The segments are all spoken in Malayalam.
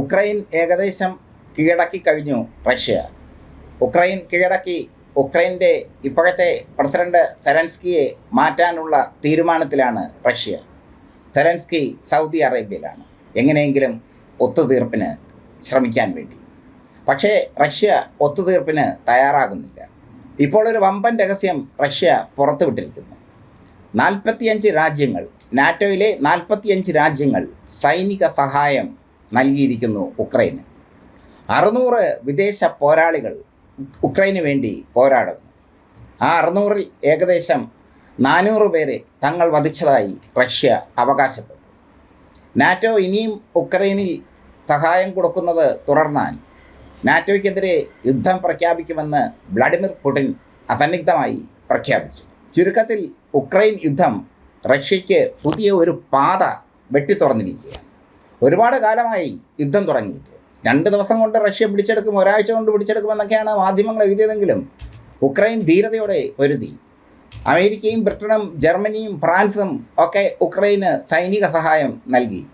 ഉക്രൈൻ ഏകദേശം കീഴടക്കി കഴിഞ്ഞു റഷ്യ. ഉക്രൈൻ കീഴടക്കി ഉക്രൈന്റെ ഇപ്പോഴത്തെ പ്രസിഡന്റ് സെലൻസ്കിയെ മാറ്റാനുള്ള തീരുമാനത്തിലാണ് റഷ്യ. സെലൻസ്കി സൗദി അറേബ്യയിലാണ്. എങ്ങനെയെങ്കിലും ഒത്തുതീർപ്പിന് ശ്രമിക്കാൻ വേണ്ടി. പക്ഷേ റഷ്യ ഒത്തുതീർപ്പിന് തയ്യാറാകുന്നില്ല. ഇപ്പോൾ ഒരു വമ്പൻ രഹസ്യം റഷ്യ പുറത്തുവിട്ടിരിക്കുന്നു. നാൽപ്പത്തിയഞ്ച് രാജ്യങ്ങൾ നാറ്റോയിലെ നാൽപ്പത്തിയഞ്ച് രാജ്യങ്ങൾ സൈനിക സഹായം നൽകിയിരിക്കുന്നു ഉക്രൈന്. അറുന്നൂറ് വിദേശ പോരാളികൾ ഉക്രൈന് വേണ്ടി പോരാടുന്നു. ആ അറുന്നൂറിൽ ഏകദേശം നാനൂറ് പേരെ തങ്ങൾ വധിച്ചതായി റഷ്യ അവകാശപ്പെട്ടു. നാറ്റോ ഇനിയും ഉക്രൈനിൽ സഹായം കൊടുക്കുന്നത് തുടർന്നാൽ നാറ്റോയ്ക്കെതിരെ യുദ്ധം പ്രഖ്യാപിക്കുമെന്ന് വ്ളാഡിമിർ പുടിൻ അസന്നിഗ്ധമായി പ്രഖ്യാപിച്ചു. ചുരുക്കത്തിൽ ഉക്രൈൻ യുദ്ധം റഷ്യയ്ക്ക് പുതിയ ഒരു പാത വെട്ടിത്തുറന്നിരിക്കുകയാണ്. ഒരുപാട് കാലമായി യുദ്ധം തുടങ്ങിയിട്ട്. രണ്ട് ദിവസം കൊണ്ട് റഷ്യ പിടിച്ചെടുക്കും ഒരാഴ്ച കൊണ്ട് പിടിച്ചെടുക്കുമെന്നൊക്കെയാണ് മാധ്യമങ്ങൾ എഴുതിയതെങ്കിലും ഉക്രൈൻ ധീരതയോടെ ഒരുതി അമേരിക്കയും ബ്രിട്ടനും ജർമ്മനിയും ഫ്രാൻസും ഒക്കെ ഉക്രൈന് സൈനിക സഹായം നൽകി.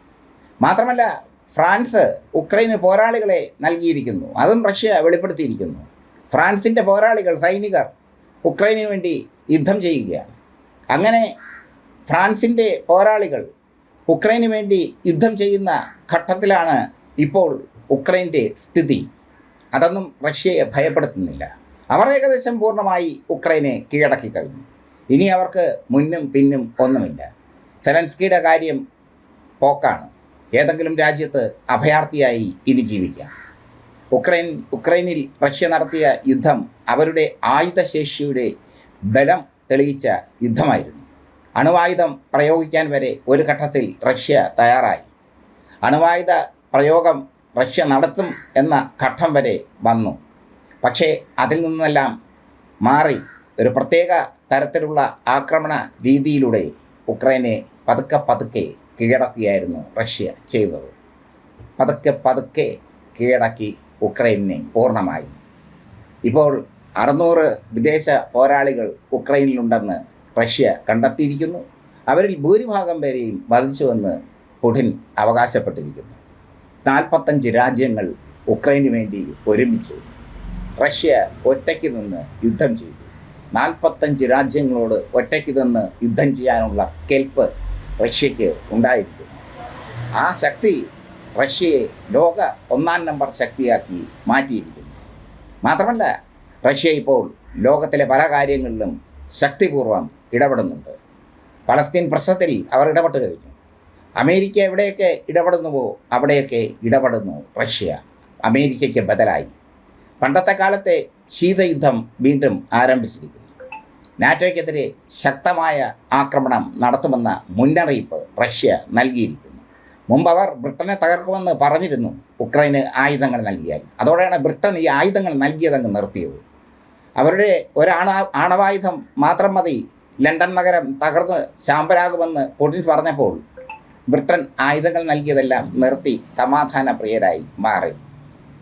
മാത്രമല്ല ഫ്രാൻസ് ഉക്രൈന് പോരാളികളെ നൽകിയിരിക്കുന്നു. അതും റഷ്യ വെളിപ്പെടുത്തിയിരിക്കുന്നു. ഫ്രാൻസിന്റെ പോരാളികൾ സൈനികർ ഉക്രൈനു വേണ്ടി യുദ്ധം ചെയ്യുകയാണ്. അങ്ങനെ ഫ്രാൻസിന്റെ പോരാളികൾ ഉക്രൈനു വേണ്ടി യുദ്ധം ചെയ്യുന്ന ഘട്ടത്തിലാണ് ഇപ്പോൾ ഉക്രൈന്റെ സ്ഥിതി. അതൊന്നും റഷ്യയെ ഭയപ്പെടുത്തുന്നില്ല. അവർ ഏകദേശം പൂർണമായി ഉക്രൈനെ കീഴടക്കി കഴിഞ്ഞു. ഇനി അവർക്ക് മുന്നും പിന്നും ഒന്നുമില്ല. സെലൻസ്കിയുടെ കാര്യം പോക്കാണ്. ഏതെങ്കിലും രാജ്യത്ത് അഭയാർത്ഥിയായി ഇനി ജീവിക്കാം. ഉക്രൈൻ ഉക്രൈനിൽ റഷ്യ നടത്തിയ യുദ്ധം അവരുടെ ആയുധശേഷിയുടെ ബലം തെളിയിച്ച യുദ്ധമായിരുന്നു. അണുവായുധം പ്രയോഗിക്കാൻ വരെ ഒരു ഘട്ടത്തിൽ റഷ്യ തയ്യാറായി. അണുവായുധ പ്രയോഗം റഷ്യ നടത്തും എന്ന ഘട്ടം വരെ വന്നു. പക്ഷേ അതിൽ നിന്നെല്ലാം മാറി ഒരു പ്രത്യേക തരത്തിലുള്ള ആക്രമണ രീതിയിലൂടെ ഉക്രൈനെ പതുക്കെ പതുക്കെ കീഴടക്കുകയായിരുന്നു റഷ്യ ചെയ്തത്. പതുക്കെ പതുക്കെ കീഴടക്കി ഉക്രൈനെ പൂർണമായി. ഇപ്പോൾ അറുന്നൂറ് വിദേശ പോരാളികൾ ഉക്രൈനിലുണ്ടെന്ന് റഷ്യ കണ്ടെത്തിയിരിക്കുന്നു. അവരിൽ ഭൂരിഭാഗം പേരെയും വധിച്ചുവെന്ന് പുടിൻ അവകാശപ്പെട്ടിരിക്കുന്നു. നാൽപ്പത്തഞ്ച് രാജ്യങ്ങൾ ഉക്രൈന് വേണ്ടി ഒരുമിച്ചു റഷ്യ ഒറ്റയ്ക്ക് നിന്ന് യുദ്ധം ചെയ്തു. നാൽപ്പത്തഞ്ച് രാജ്യങ്ങളോട് ഒറ്റയ്ക്ക് നിന്ന് യുദ്ധം ചെയ്യാനുള്ള കെൽപ്പ് റഷ്യയ്ക്ക് ഉണ്ടായിരിക്കുന്നു. ആ ശക്തി റഷ്യയെ ലോക ഒന്നാം നമ്പർ ശക്തിയാക്കി മാറ്റിയിരിക്കുന്നു. മാത്രമല്ല റഷ്യ ഇപ്പോൾ ലോകത്തിലെ പല കാര്യങ്ങളിലും ശക്തിപൂർവം ഇടപെടുന്നുണ്ട്. പലസ്തീൻ പ്രശ്നത്തിൽ അവർ ഇടപെട്ട് കഴിഞ്ഞു. അമേരിക്ക എവിടെയൊക്കെ ഇടപെടുന്നുവോ അവിടെയൊക്കെ ഇടപെടുന്നു റഷ്യ. അമേരിക്കയ്ക്ക് ബദലായി. പണ്ടത്തെ കാലത്തെ ശീതയുദ്ധം വീണ്ടും ആരംഭിച്ചിരിക്കുന്നു. നാറ്റോയ്ക്കെതിരെ ശക്തമായ ആക്രമണം നടത്തുമെന്ന മുന്നറിയിപ്പ് റഷ്യ നൽകിയിരിക്കുന്നു. മുമ്പ് അവർ ബ്രിട്ടനെ തകർക്കുമെന്ന് പറഞ്ഞിരുന്നു. ഉക്രൈന് ആയുധങ്ങൾ നൽകിയാൽ. അതോടെയാണ് ബ്രിട്ടൻ ഈ ആയുധങ്ങൾ നൽകിയതങ്ങ് നിർത്തിയത്. അവരുടെ ഒരാണ ആണവായുധം മാത്രം മതി. ലണ്ടൻ നഗരം തകർന്ന് ശാമ്പരാകുമെന്ന് പുടിൻ പറഞ്ഞപ്പോൾ ബ്രിട്ടൻ ആയുധങ്ങൾ നൽകിയതെല്ലാം നിർത്തി സമാധാന പ്രിയരായി മാറി.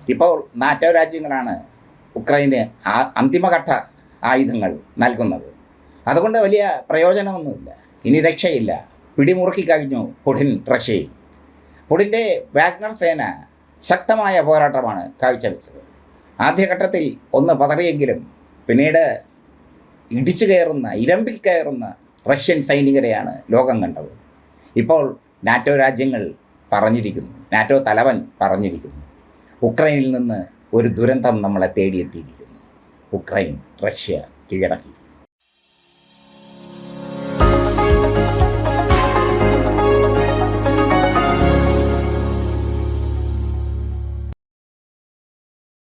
ഇപ്പോൾ നാറ്റോ രാജ്യങ്ങളാണ് ഉക്രൈന് അന്തിമഘട്ട ആയുധങ്ങൾ നൽകുന്നത്. അതുകൊണ്ട് വലിയ പ്രയോജനമൊന്നുമില്ല. ഇനി രക്ഷയില്ല. പിടിമുറുക്കി കഴിഞ്ഞു പുടിൻ റഷ്യയിൽ. പുടിന്റെ വാഗ്നർ സേന ശക്തമായ പോരാട്ടമാണ് കാഴ്ചവെച്ചത്. ആദ്യഘട്ടത്തിൽ ഒന്ന് പതറിയെങ്കിലും പിന്നീട് ഇടിച്ചു കയറുന്ന ഇരമ്പിൽ കയറുന്ന റഷ്യൻ സൈനികരെയാണ് ലോകം കണ്ടത്. ഇപ്പോൾ നാറ്റോ രാജ്യങ്ങൾ പറഞ്ഞിരിക്കുന്നു നാറ്റോ തലവൻ പറഞ്ഞിരിക്കുന്നു. ഉക്രൈനിൽ നിന്ന് ഒരു ദുരന്തം നമ്മളെ തേടിയെത്തിയിരിക്കുന്നു. ഉക്രൈൻ റഷ്യ കീഴടക്കി.